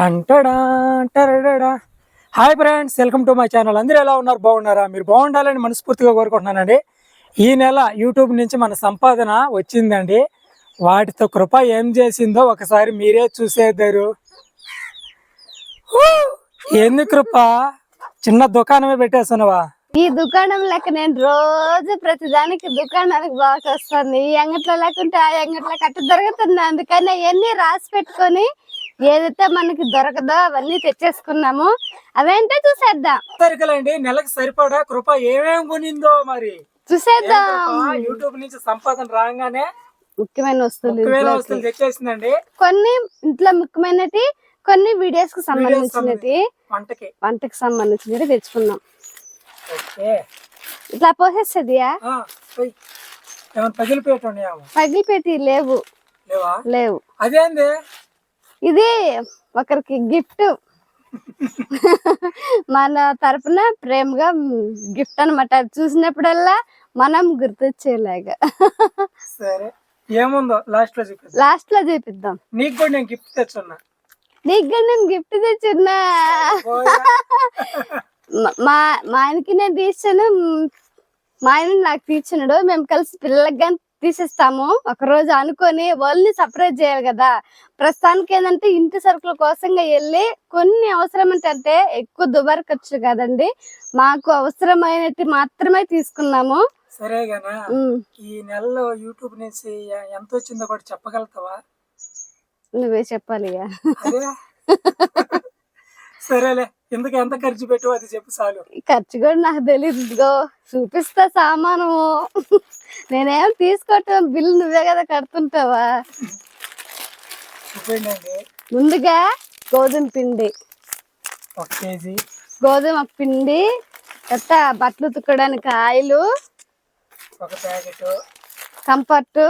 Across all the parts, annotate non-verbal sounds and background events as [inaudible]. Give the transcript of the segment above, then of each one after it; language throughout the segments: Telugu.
టంటడా టరడడా. Hi friends welcome to my channel. అందరూ ఎలా ఉన్నారు? బాగున్నారా? మీరు బాగుండాలని మనస్ఫూర్తిగా కోరుకుంటున్నానండి. ఈ నెల యూట్యూబ్ నుంచి మన సంపాదన వచ్చిందండి. వాటితో కృప ఏం చేసిందో ఒకసారి మీరే చూసేద్దరు. ఏంది కృప? చిన్న దుకాణమే పెట్టేస్తున్నావా? ఈ దుకాణం లెక్క నేను రోజు ప్రతిదానికి దుకాణానికి బాగా వస్తుంది. ఈ అంగట్లో లేకుంటే ఆ అంగట్లో కట్ట దొరుకుతుంది. అందుకని అవన్నీ రాసి పెట్టుకొని ఏదైతే మనకి దొరకదో అవన్నీ తెచ్చేసుకున్నాము. అవేంటో చూసేద్దాం. నెలకు సరిపడా కృప ఏమేం కొనిందో మరి. చూసేద్దాం? యూట్యూబ్ నుంచి సంపాదన రాగానే ముఖ్యమైన వస్తువులు. వస్తువులు తెచ్చేసిందండి. కొన్ని ఇంట్లో ముఖ్యమైనటి కొన్ని వీడియోస్కి సంబంధించినవి వంటకి. వంటకి సంబంధించినవి తెచ్చుకున్నాం. ఓకే. ఇట్లా పోసేస్తుందియా ఆ, పోయ్. ఏమైనా పగిలిపోయేటోనేమో పగిలిపెట్టి లేవు. లేవా? లేవు. అదేంది? ఇది ఒకరికి గిఫ్ట్. మన తరపున ప్రేమగా గిఫ్ట్ అన్నమాట. అది చూసినప్పుడల్లా మనం గుర్తొచ్చేలాగా. సరే. ఏముందో లాస్ట్లో చూపిస్తా లాస్ట్లో చూపిద్దాం నీకు కూడా నేను గిఫ్ట్ తెచ్చున్నా. నీకు కూడా నేను గిఫ్ట్ తెచ్చున్నా. మా మా ఆయనకి నేను తీసాను మా ఆయన నాకు తీర్చున్నాడు మేము కలిసి పిల్లలకి కానీ తీసిస్తాము. ఒక రోజు అనుకొని వాళ్ళని సపరేట్ చేయాలి కదా. ప్రస్తుతానికి ఏంటంటే ఇంటి సరుకుల కోసంగా వెళ్ళి కొన్ని అవసరం అంటే ఎక్కువ దుబారు ఖర్చు కదండి. మాకు అవసరమైనవి మాత్రమే తీసుకున్నాము. సరే గానా? ఉమ్, ఈ నెలలో యూట్యూబ్ నుంచి ఎంత వచ్చిందో కూడా చెప్పగలుగుతావా? నువ్వే చెప్పాలి ఇక. అదే. [laughs] సరేలే ఎందుకు ఎంత ఖర్చు పెట్టు అది చెప్పు చాలు. ఖర్చు కూడా నాకు తెలియదు ఇదిగో చూపిస్తా సామాను నేనేం తీసుకోవటం బిల్లు నువ్వే కదా కడుతుంటావా? ముందుగా గోధుమ పిండి. ఒక కేజీ. గోధుమ పిండి తర్వాత బట్టలు ఉతుక్కోడానికి ఆయిల్ ఒక ప్యాకెట్. కంఫర్ట్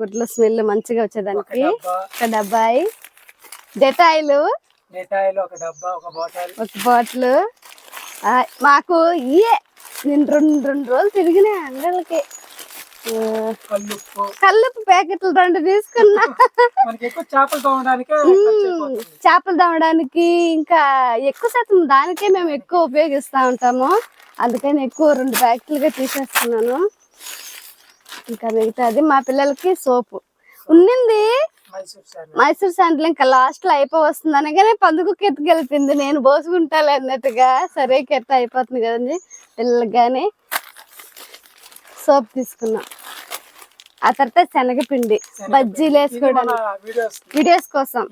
గుడ్ల స్మెల్ మంచిగా వచ్చేదానికి ఒక డబ్బాయి డెటాయిల్ ఒక డబ్బా ఒక బాటిల్. ఒక బాటిల్. మాకు ఇయే. నేను రెండు రెండు రోజులు తిరిగిన అంగళ్ళకి. కల్లుప్పు కల్లుపు ప్యాకెట్లు రెండు తీసుకున్నా. చేపలు తోమడానికే. చేపలు తవ్వడానికి ఇంకా ఎక్కువ శాతం దానికే మేము ఎక్కువ ఉపయోగిస్తూ ఉంటాము. అందుకని ఎక్కువ రెండు ప్యాకెట్లుగా తీసేస్తున్నాను. ఇంకా మిగతాది మా పిల్లలకి సోపు. ఉన్నింది మైసూర్ శాండల్ ఇంకా లాస్ట్లో అయిపో వస్తుంది అనగానే పందుకు కెత్తుకెళ్తుంది. నేను పోసుకుంటాలే అన్నట్టుగా. సరే కెత్త అయిపోతుంది కదండి. పిల్లలకి కానీ సోప్ తీసుకున్నాం. ఆ తర్వాత శనగపిండి బజ్జీలు వేసుకోవడానికి వీడియోస్ కోసం.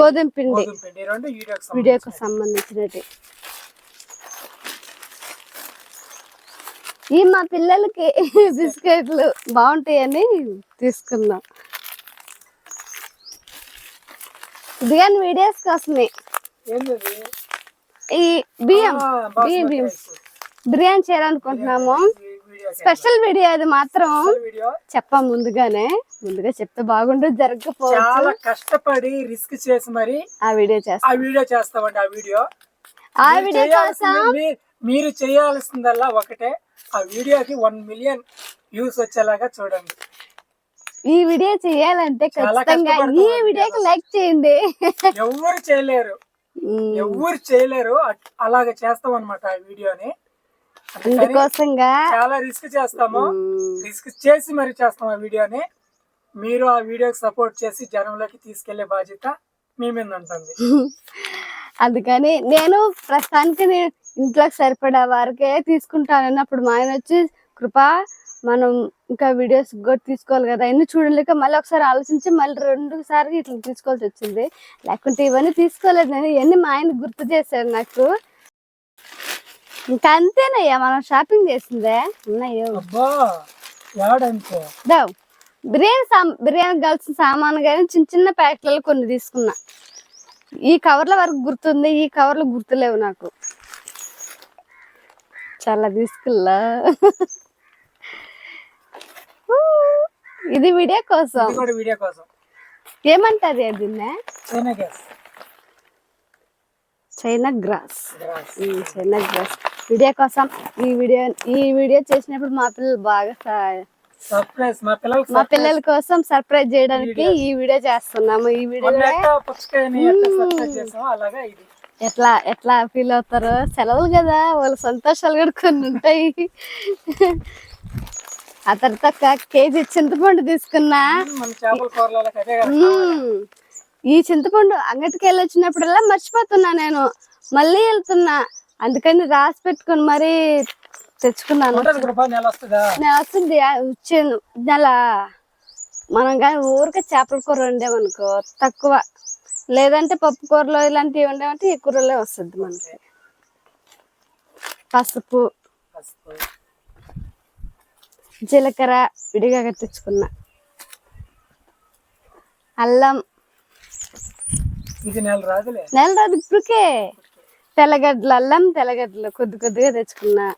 గోధుమ పిండి. వీడియోకి సంబంధించినవి. ఈ మా పిల్లలకి [laughs] బిస్కెట్లు బాగుంటాయని తీసుకున్నాం. కానీ వీడియోస్ కోసమే. ఈ బియ్యం ఆ, బియ్యం బియ్యం. బిర్యానీ చేయాలనుకుంటున్నాము. స్పెషల్ వీడియో అది మాత్రం చెప్పాం ముందుగానే. ముందుగా చెప్తే బాగుండు జరగకపోవచ్చు. చాలా కష్టపడి రిస్క్ చేసి మరి ఆ వీడియో ఆ చేస్తాం వీడియో చేస్తామండి ఆ వీడియో. ఆ వీడియో కోసం మీరు చేయాల్సిందల్లా ఒకటే. ఆ వీడియోకి వన్ మిలియన్ వ్యూస్ వచ్చేలాగా చూడండి. ఈ వీడియో చేయాలంటే ఖచ్చితంగా ఈ వీడియోకి లైక్ చేయండి. ఎవరు చేయలేరు. ఎవరు చేయలేరు. అలాగ చేస్తాం అనమాట ఆ వీడియోని. అందుకోసంగా చాలా రిస్క్ చేస్తాము. రిస్క్ చేసి మరి చేస్తాం ఆ వీడియోని. మీరు ఆ వీడియోకి సపోర్ట్ చేసి జనంలోకి తీసుకెళ్ళే బాధ్యత మీ మీద ఉంటుంది. [laughs] అందుకని నేను ప్రస్తుతానికి నేను ఇంట్లోకి సరిపడా వారికే తీసుకుంటాను అన్నప్పుడు మా ఆయన వచ్చి కృప మనం ఇంకా వీడియోస్ కూడా తీసుకోవాలి కదా. ఇన్ని చూడలేక మళ్ళీ ఒకసారి ఆలోచించి మళ్ళీ రెండు సార్లు ఇట్లా తీసుకోవాల్సి వచ్చింది. లేకుంటే ఇవన్నీ తీసుకోలేదు నేను. ఇవన్నీ మా ఆయన గుర్తు చేశారు నాకు. ఇంకా అంతేనయ్యా మనం షాపింగ్ చేసిందే. ఉన్నాయో. దావ్ బిర్యానీ సామ్ బిర్యానీ కావాల్సిన సామాన్ కానీ చిన్న చిన్న ప్యాకెట్లలో కొన్ని తీసుకున్నా. ఈ కవర్ల వరకు గుర్తుంది ఈ కవర్లు గుర్తులేవు నాకు. చాలా తీసుకుల్లా ఊ, ఇది వీడియో కోసం. ఇది కూడా వీడియో కోసం. ఏమంటది దీన్నే? China grass. China grass. China grass. Video కోసం ఈ వీడియో ఈ వీడియో చేసినప్పుడు మా పిల్లలు బాగా సర్ప్రైజ్ మా. పిల్లల కోసం సర్ప్రైజ్ చేయడానికి ఈ వీడియో చేస్తున్నాము. ఈ వీడియో ఎట్లా ఎట్లా ఫీల్ అవుతారు? సెలవులు కదా వాళ్ళ సంతోషాలు కూడా కొన్ని ఉంటాయి. ఆ తర్వాత కేజీ చింతపండు తీసుకున్నా. ఈ చింతపండు అంగటికి వెళ్ళి వచ్చినప్పుడల్లా మర్చిపోతున్నా నేను. మళ్ళీ వెళ్తున్నా. అందుకని రాసి పెట్టుకొని మరీ తెచ్చుకున్నాను. నెల వస్తుందా? నేను వస్తుంది. ఆ వచ్చాను నెల. మనం కానీ ఊరికే చేపల కూర వండామనుకో తక్కువ. లేదంటే పప్పు కూరలో ఇలాంటివి వండామంటే ఈ కూరలో వస్తుంది మనకి. పసుపు. జీలకర్ర విడిగా కట్టించుకున్నా. అల్లం. నెల రోజు ఇప్పటికే. తెల్లగడ్డలు అల్లం తెల్లగడ్డలు కొద్ది కొద్దిగా తెచ్చుకున్నా.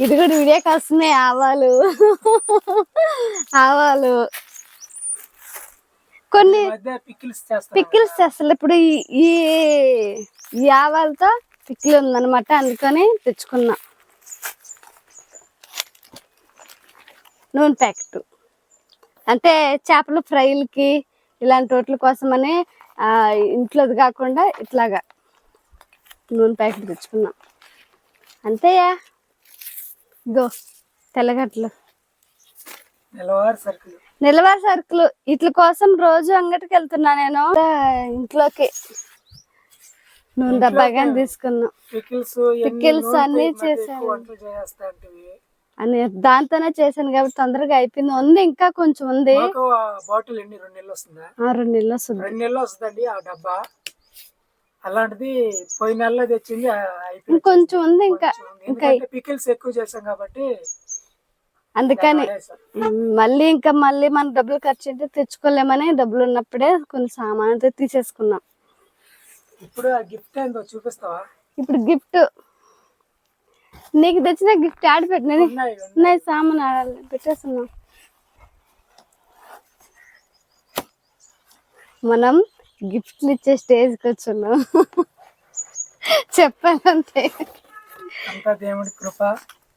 ఇది కూడా విడియా వస్తున్నాయి ఆవాలు. ఆవాలు. కొన్ని పిక్కిల్స్ చేస్తాం పిక్కిల్స్ అసలు ఇప్పుడు ఈ- ఈ ఈ ఆవాలతో పిక్కిల్ ఉందన్నమాట. అందుకని తెచ్చుకున్నా. నూనె ప్యాకెట్. అంటే చేపల ఫ్రైలకి ఇలాంటి వాటి కోసమని ఇంట్లోది కాకుండా ఇట్లాగా నూనె ప్యాకెట్ తెచ్చుకున్నాం. అంతేయా గో తెల్లగడ్డలు. నెలవారు సరుకులు. నిలవారి సరుకులు. ఇట్ల కోసం రోజు అంగటికి వెళ్తున్నా నేను. ఇంట్లోకి నూనె డబ్బాగా తీసుకున్నాం. పికిల్స్ Pickles అన్నీ చేశాను. అని దాంతోనే చేశాను కాబట్టి తొందరగా అయిపోయింది. ఉంది ఇంకా కొంచెం ఉంది. బాటిల్ ఎన్ని? రెండు నెలలు వస్తుందా? ఆ, రెండు నెలలు వస్తుంది. రెండు నెలలు వస్తుందండి ఆ డబ్బా. అలాంటిది పోయిన నెలలో తెచ్చింది ఇంకొంచెం ఉంది ఇంకా. ఇంకా పికిల్స్ ఎక్కువ చేసాం కాబట్టి అందుకని మళ్ళీ ఇంకా మళ్ళీ మన డబ్బులు ఖర్చు అయితే తెచ్చుకోలేమని డబ్బులు ఉన్నప్పుడే కొన్ని సామాన్ తీసేసుకున్నాం. ఇప్పుడు ఆ గిఫ్ట్ ఏందో చూపిస్తావా? ఇప్పుడు గిఫ్ట్ నీకు తెచ్చిన గిఫ్ట్ ఆడ పెట్టినది ఉన్నాయి సామాన్ ఆడాలి పెట్టేస్తున్నాం. మనం గిఫ్ట్లు ఇచ్చే స్టేజ్కి వచ్చున్నాం. [laughs] చెప్పాలంతే దేవుడి కృప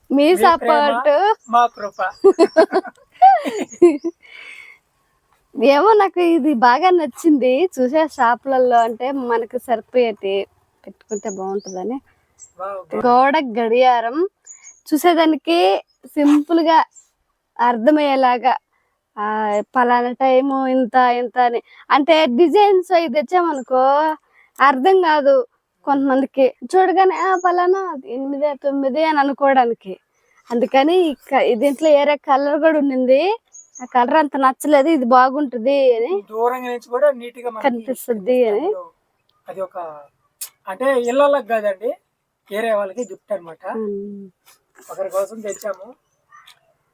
మీ సపోర్ట్. మా కృప. [laughs] ఏమో నాకు ఇది బాగా నచ్చింది. చూసే షాపులలో అంటే మనకు సరిపోయేటి పెట్టుకుంటే బాగుంటుందని. గోడ గడియారం చూసేదానికి సింపుల్గా అర్థమయ్యేలాగా ఆ, పలానా టైము ఇంత ఇంత అని. అంటే డిజైన్స్ అవి తెచ్చామనుకో అర్థం కాదు కొంతమందికి. చూడగానే "ఆ, పలానా ఎనిమిది తొమ్మిది అని అనుకోవడానికి. అందుకని దీంట్లో ఏరే కలర్ కూడా ఉండింది. ఆ కలర్ అంత నచ్చలేదు ఇది బాగుంటుంది అని దూరంగా నుంచి కూడా నీట్గా మనకి కనిపిస్తుంది అని. అది ఒక అంటే ఇళ్ళకి కాదండి వేరే వాళ్ళకి గిఫ్ట్ అన్నమాట. ఉమ్. ఒకరి కోసం తెచ్చాము.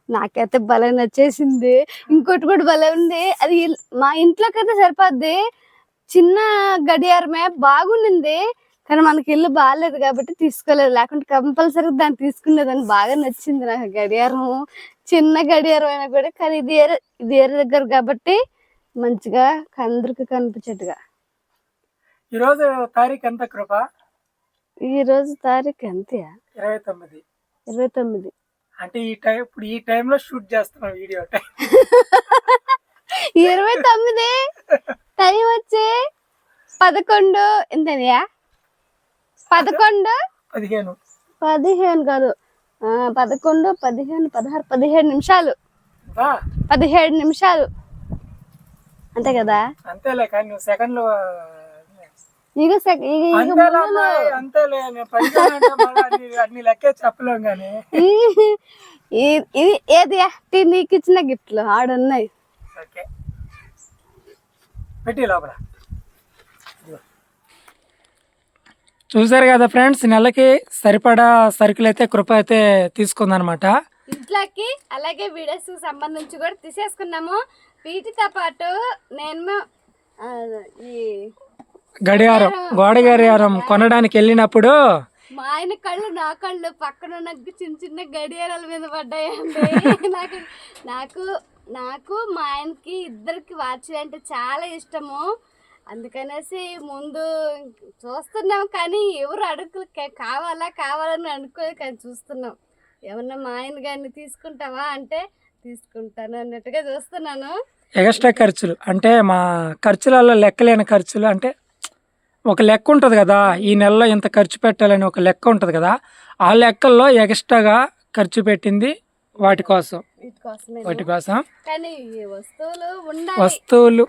నాకైతే భలే నచ్చేసింది. ఇంకోటి కూడా భలే ఉంది. అది మా ఇంట్లోకి అయితే సరిపోద్ది. చిన్న గడియారమే బాగుండింది. కానీ మనకి ఇల్లు బాగాలేదు కాబట్టి తీసుకోలేదు. లేకుంటే కంపల్సరీ దాన్ని తీసుకునేదాన్ని బాగా నచ్చింది నాకు గడియారం. చిన్న గడియారం అయినా కూడా కానీ ఇది ఏరే ఇది ఏరే దగ్గర కాబట్టి మంచిగా అందరికి కనిపించేట్టుగా. ఈ రోజు తారీఖు ఎంత కృప? ఈ రోజు తారీఖు ఎంతయా ఇరవై తొమ్మిది. ఇరవై తొమ్మిది. అంటే ఈ టైం ఇప్పుడు ఈ టైంలో షూట్ చేస్తున్నాం వీడియో టైం. ఇరవై తొమ్మిది? టైం వచ్చి పదకొండు ఎంతనియా పదకొండు? పదిహేను. పదిహేను కాదు. పదకొండు పదిహేను పదహారు పదిహేడు నిమిషాలు. పదిహేడు నిమిషాలు. అంతే కదా? అంతేలే కానీ నువ్వు సెకండ్లో ఇక అన్ని లెక్కే చెప్పలేం కానీ ఇది ఏది? నీకు ఇచ్చిన గిఫ్ట్లు ఆడున్నాయి. ఓకే. పెట్టి లోపల. చూసారు కదా ఫ్రెండ్స్ నెలకి సరిపడా సరుకులు అయితే కృప అయితే తీసుకుందనమాట. ఇంట్లోకి అలాగే వీడియోస్ సంబంధించి కూడా తీసేసుకున్నాము. వీటితో పాటు నేను ఈ గడియారం గోడ గడియారం. కొనడానికి వెళ్ళినప్పుడు మా ఆయన కళ్ళు నా కళ్ళు పక్కన ఉన్న చిన్న చిన్న గడియారాల మీద పడ్డాయండి. [laughs] నాకు నాకు నాకు మా ఆయనకి ఇద్దరికి వాచ్ అంటే చాలా ఇష్టము. అందుకనేసి ముందు చూస్తున్నాం కానీ ఎవరు అడుగు కావాలా కావాలని అనుకోలేదు కానీ చూస్తున్నాం. ఏమన్నా మా ఆయన గారిని తీసుకుంటావా అంటే తీసుకుంటాను అన్నట్టుగా చూస్తున్నాను. ఎక్స్ట్రా ఖర్చులు అంటే మా ఖర్చులలో లెక్కలేని ఖర్చులు అంటే ఒక లెక్క ఉంటుంది కదా ఈ నెలలో ఇంత ఖర్చు పెట్టాలని ఒక లెక్క ఉంటుంది కదా ఆ లెక్కల్లో ఎక్స్ట్రాగా ఖర్చు పెట్టింది వాటి కోసం. వీటి కోసం. వస్తువులు.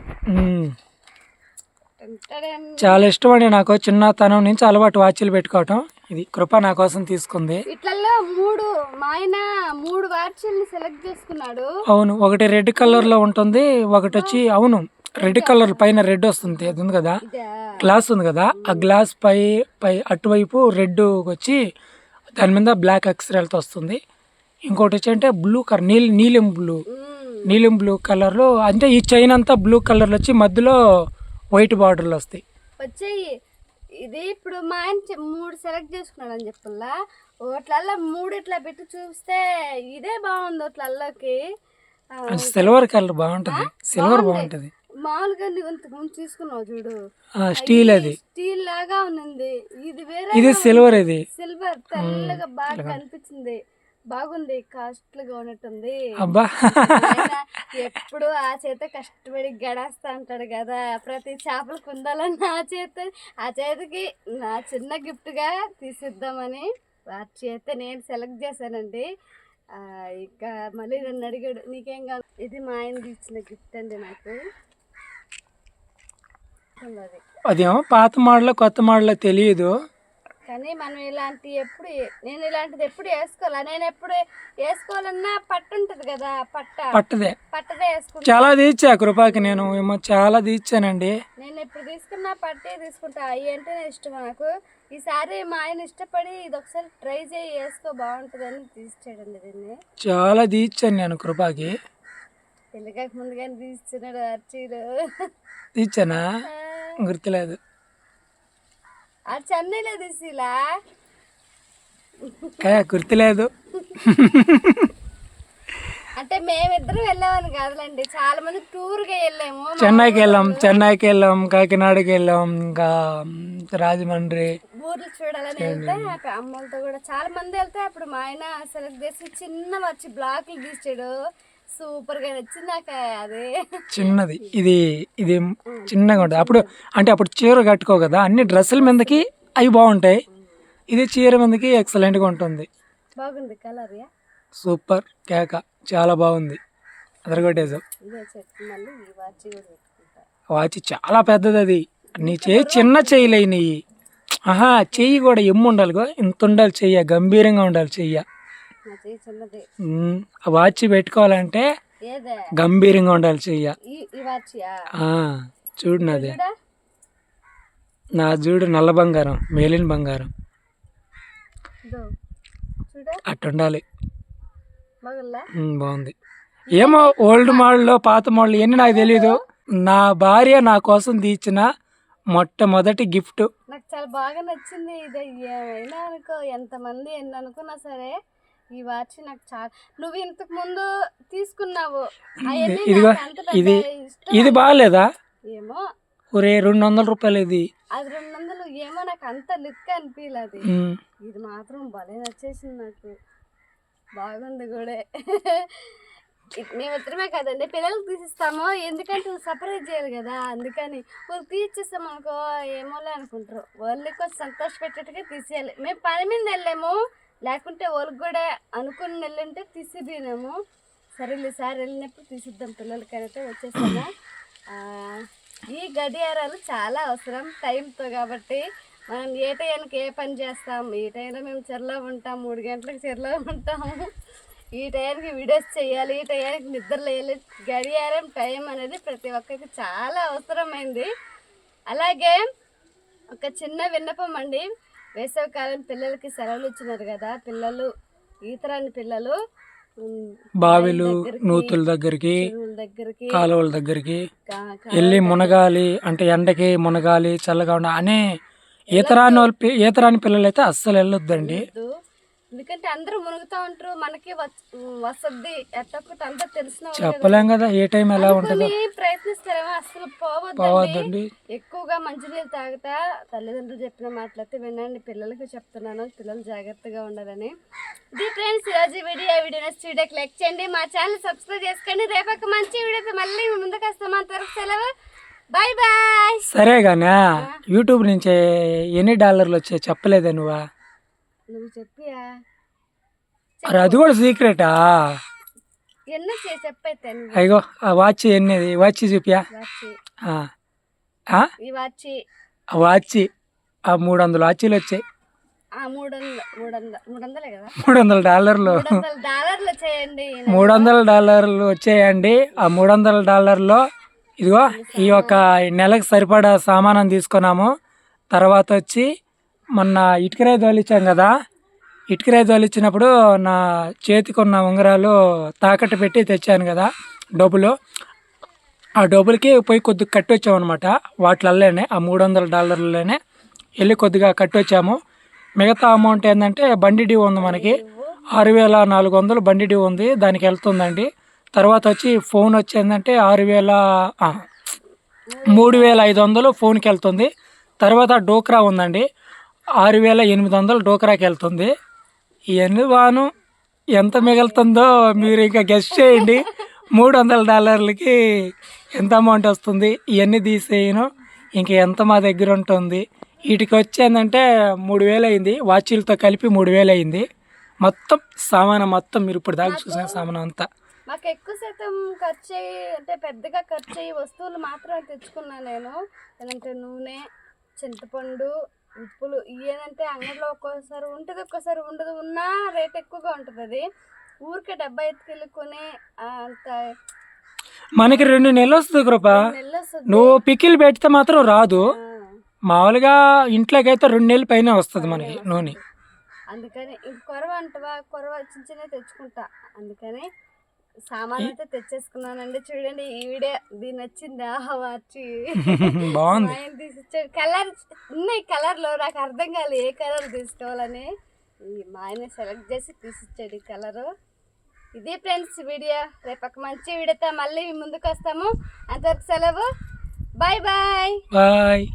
చాలా ఇష్టం అండి నాకు చిన్నతనం నుంచి అలవాటు వాచీలు పెట్టుకోవటం. ఇది కృప నా కోసం తీసుకుంది. ఇట్లలో మూడు మా ఆయన మూడు వార్చీల్ని సెలెక్ట్ చేసుకున్నాడు. అవును ఒకటి రెడ్ కలర్లో ఉంటుంది ఒకటి వచ్చి అవును రెడ్ కలర్ పైన రెడ్ వస్తుంది. అది ఉంది కదా? గ్లాస్ ఉంది కదా? ఆ గ్లాస్ పై పై అటువైపు రెడ్ వచ్చి దాని మీద బ్లాక్ అక్షరాలతో వస్తుంది. ఇంకోటి వచ్చి అంటే బ్లూ కలర్ నీలి నీలం బ్లూ మ్మ్. నీలం బ్లూ కలర్లో అంటే ఈ చైన్ అంతా బ్లూ కలర్లో వచ్చి మధ్యలో వైట్ బార్డర్లు వస్తాయి. వచ్చేయి. ఇది ఇప్పుడు మా ఆయన మూడు సెలెక్ట్ చేసుకున్నాడు అని చెప్పల్లా. ఓట్లల్లో మూడు ఇట్లా పెట్టి చూస్తే ఇదే బాగుంది అంటే సిల్వర్ కలర్ బాగుంటుంది. సిల్వర్ బాగుంటుంది. మామూలుగా నువ్వు ఇంతకు ముందు తీసుకున్నావు చూడు. స్టీల్ అది. స్టీల్ లాగా ఉంది ఇది వేరే ఇది సిల్వర్ ఇది. సిల్వర్ తెల్లగా బాగా కనిపించింది. బాగుంది కాస్ట్లీగా ఉన్నట్టుంది. అబ్బా. ఎప్పుడు ఆ చేత కష్టపడి గడేస్తా అంటాడు కదా. ప్రతి చేపలు కుందాలని ఆ చేత ఆ చేతికి నా చిన్న gift గా తీసిద్దామని ఆ చేత నేను సెలెక్ట్ చేశానండి. ఇంకా మళ్ళీ నన్ను అడిగాడు నీకేం కావాలి? ఇది మా ఆయన ఇచ్చిన గిఫ్ట్ అండి నాకు అది అదేమో పాత మోడల్ కొత్త మోడల్ తెలియదు కానీ మనం ఇలాంటి ఎప్పుడు నేను ఇలాంటిది ఎప్పుడు వేసుకోవాలా నేను ఎప్పుడు వేసుకోవాలన్నా పట్టు ఉంటుంది కదా పట్ట. పట్టదే. పట్టదే వేసుకుంటా. చాలా తీర్చా కృపాకి నేను. ఏమో చాలా తీర్చానండి నేను ఎప్పుడు తీసుకున్నా పట్టే తీసుకుంటా. అవి అంటేనే ఇష్టం నాకు. ఈసారి మా ఆయన ఇష్టపడి ఇది ఒకసారి ట్రై చేయి వేసుకో బాగుంటుందని తీసిచ్చాడండి దీన్ని. చాలా తీర్చాను నేను కృపాకి. పెళ్ళికాక ముందుగానే తీసిచ్చినాడు అర్చీలు. తీర్చానా గుర్తులేదు. ఆ చెన్నైలో తీసిలా? గుర్తులేదు. అంటే మేమిద్దరం వెళ్ళామని కాదులేండి. చాలా మంది టూర్గా వెళ్ళాము. చెన్నైకి వెళ్ళాం చెన్నైకి వెళ్ళాం కాకినాడకి వెళ్ళాం ఇంకా రాజమండ్రి. ఊర్లు చూడాలని వెళ్తే అమ్మలతో కూడా. చాలా మంది వెళ్తే అప్పుడు మా ఆయన సెలెక్ట్ చేసి చిన్న వచ్చి బ్లాక్లు తీసాడు సూపర్గా నచ్చింది నాకు అది. చిన్నది. ఇది ఇది చిన్నగా ఉంటుంది. అప్పుడు అంటే అప్పుడు చీర కట్టుకో కదా అన్ని డ్రెస్సుల మీదకి అవి బాగుంటాయి. ఇది చీర మీదకి ఎక్సలెంట్గా ఉంటుంది. బాగుంది కలర్ సూపర్ కేక చాలా బాగుంది. అదరగొట్టేసావు వాచ్ చాలా పెద్దది అది. నీ చేయి చిన్న చెయ్యిలే నీ ఆహా చెయ్యి కూడా ఎమ్ము ఉండాలి గో. ఇంత ఉండాలి చెయ్య గంభీరంగా ఉండాలి చెయ్య. ఆ వాచి పెట్టుకోవాలంటే గంభీరంగా ఉండాలి చెయ్య. చూడు నాది. నా చూడు నల్ల బంగారం మేలిన బంగారం. ఇదో చూడా. అట్టు ఉండాలి బాగుల్లా ఉమ్, బాగుంది. ఏమో ఓల్డ్ మోడల్ పాత మోడల్ ఇవన్నీ నాకు తెలియదు నా భార్య నా కోసం తీర్చిన మొట్టమొదటి గిఫ్ట్. నాకు చాలా బాగా నచ్చింది. ఇది ఏమైనా అనుకో ఎంతమంది ఎన్ని అనుకున్నా సరే ఈ వాచ్ నాకు చాలా నువ్వు ఇంతకు ముందు తీసుకున్నావు. ఇదిగో ఇది ఇది బాగాలేదా ఏమో. ఒరే రెండు వందల రూపాయలు ఇది. అది రెండు వందలు ఏమో నాకు అంత లుక్ అనిపించలేదు ఇది మాత్రం భలే నచ్చేసింది నాకు. బాగుంది కూడా. మేమిద్దరమే కదండి పిల్లలకు తీసిస్తాము. ఎందుకంటే సపరేట్ చేయాలి కదా అందుకని. వాళ్ళు తీసిస్తాం అనుకో ఏమోలే అనుకుంటారు. వాళ్ళకి సంతోష పెట్టేట్టుగా తీసేయాలి. మేము పని మీద వెళ్ళాము. లేకుంటే వాళ్ళకి కూడా అనుకుని వెళ్ళంటే తీసిపోయినాము సరేలే సార్ వెళ్ళినప్పుడు తీసిద్దాం. పిల్లలకైతే వచ్చేసాము ఈ గడియారాలు చాలా అవసరం టైంతో కాబట్టి మనం ఏ టైంకి ఏ పని చేస్తాం? ఈ టైంలో మేము చెరలో ఉంటాం మూడు గంటలకు చెరలో ఉంటాము. ఈ టైంకి వీడియోస్ చేయాలి ఈ టైంకి నిద్ర లేయాలి. గడియారం టైం అనేది ప్రతి ఒక్కరికి చాలా అవసరమైంది. అలాగే ఒక చిన్న విన్నపం అండి. వేసవికాలం పిల్లలకి సెలవులు ఇచ్చినారు కదా పిల్లలు ఈతరాని పిల్లలు బావిలు నూతుల దగ్గరికి కాలువల దగ్గరికి వెళ్ళి మునగాలి అంటే ఎండకి మునగాలి చల్లగా ఉండ అనే ఈతరాని ఈతరాని పిల్లలు అయితే అస్సలు వెళ్ళొద్దండి. ఎందుకంటే అందరూ మునుగుతా ఉంటారు మనకి వసద్ది. ఎట్టొక్కటి అంతా తెలిసిన. చెప్పలేం కదా ఏ టైం ఎలా ఉంటుందో. ప్రయత్నిస్తారేమో అసలు పోవద్దండి. ఎక్కువగా మంచినీళ్ళు తాగుతా తల్లిదండ్రులు చెప్పిన మాటలైతే వినండి. పిల్లలకి చెప్తున్నాను పిల్లలు జాగ్రత్తగా ఉండాలని. ఇది ఫ్రెండ్స్ ఈరోజు వీడియో వీడియో నచ్చి వీడియోకి లైక్ చేయండి. మా ఛానల్ సబ్స్క్రైబ్ చేసుకోండి. రేపు ఒక మంచి వీడియోతో మళ్ళీ ముందుకు వస్తాం. అంతవరకు సెలవు. Bye bye. సరే గానా యూట్యూబ్ నుంచి ఎన్ని డాలర్లు వచ్చాయి చెప్పలేదే నువ్వా? నువ్వు చెప్పియా? మరి అది కూడా సీక్రెటా ఎన్నో చెప్పైతే అయ్యో ఆ వాచ్ ఎన్నిది? వాచ్ చూపియా? వాచి. ఆ. ఆ? ఈ వాచి. ఆ వాచ్. ఆ మూడు వందల వాచీలు వచ్చాయి. మూడు వందలు డాలర్లు. మూడు వందల డాలర్లు వచ్చాయండి. ఆ మూడు వందల డాలర్లో ఇదిగో ఈ యొక్క నెలకు సరిపడా సామానం తీసుకున్నాము. తర్వాత వచ్చి మొన్న ఇటుకరాయి తోలిచ్చాం కదా. ఇటుకరాయి తోలిచ్చినప్పుడు నా చేతికి ఉన్న ఉంగరాలు తాకట్టు పెట్టి తెచ్చాను కదా డబ్బులు. ఆ డబ్బులకి పోయి కొద్దిగా కట్టొచ్చామన్నమాట వాటిలల్లోనే ఆ మూడు వందల డాలర్లలోనే వెళ్ళి కొద్దిగా కట్టొచ్చాము మిగతా అమౌంట్ ఏంటంటే బండి డ్యూ ఉంది మనకి. ఆరు వేల నాలుగు వందలు బండి డ్యూ ఉంది దానికి వెళ్తుందండి. తర్వాత వచ్చి ఫోన్ వచ్చేందంటే ఆరు వేల మూడు వేల ఐదు వందలు ఫోన్కి వెళ్తుంది. తర్వాత డోక్రా ఉందండి. ఆరు వేల ఎనిమిది వందలు డోక్రాకి వెళ్తుంది. ఇవన్నీ బాను ఎంత మిగులుతుందో మీరు ఇంకా గెస్ట్ చేయండి. మూడు వందల డాలర్లకి ఎంత అమౌంట్ వస్తుంది? ఇవన్నీ తీసేయను. ఇంక ఎంత మా దగ్గర ఉంటుంది? వీటికి వచ్చేందంటే మూడు వేలు అయింది. వాచీలతో కలిపి మూడు వేలు అయింది. మొత్తం సామానం మొత్తం మీరు ఇప్పుడు దాకా చూసిన సామానం అంతా. మాకు ఎక్కువ శాతం ఖర్చు అయ్యి అంటే పెద్దగా ఖర్చు అయ్యి వస్తువులు మాత్రమే తెచ్చుకున్నా నేను. ఏంటంటే నూనె చింతపండు ఉప్పులు ఇవేనంటే అంగడిలో ఒక్కోసారి ఉంటుంది ఒక్కోసారి ఉండదు. ఉన్నా రేట్ ఎక్కువగా ఉంటుంది అది. ఊరికే డబ్బా ఎత్తుకెళ్ళుకొని ఆ, అంత మనకి రెండు నెలలు వస్తుంది కృప వస్తుంది నువ్వు పికిల్ పెడితే మాత్రం రాదు. మామూలుగా ఇంట్లోకి అయితే రెండు నెలల పైన వస్తుంది మనకి నూనె. అందుకని ఇంక కొరవ అంటవా కొరవ చిన్న చిన్నవి తెచ్చుకుంటా. అందుకని సామాన్ అయితే తెచ్చేసుకున్నానండి చూడండి ఈ వీడియో దీని నచ్చిందా వచ్చి [laughs] బాగుంది. ఆయన తీసిచ్చాడు. కలర్ ఉన్నాయి కలర్లో నాకు అర్థం కాలేదు ఏ కలర్ తీసుకోవాలని. ఈ మా ఆయన సెలెక్ట్ చేసి తీసిచ్చాడు ఈ కలరు. ఇదే ఫ్రెండ్స్ వీడియో. రేపు ఒక మంచి వీడియోతో మళ్ళీ ముందుకు వస్తాము. అంతవరకు సెలవు. Bye bye. బాయ్.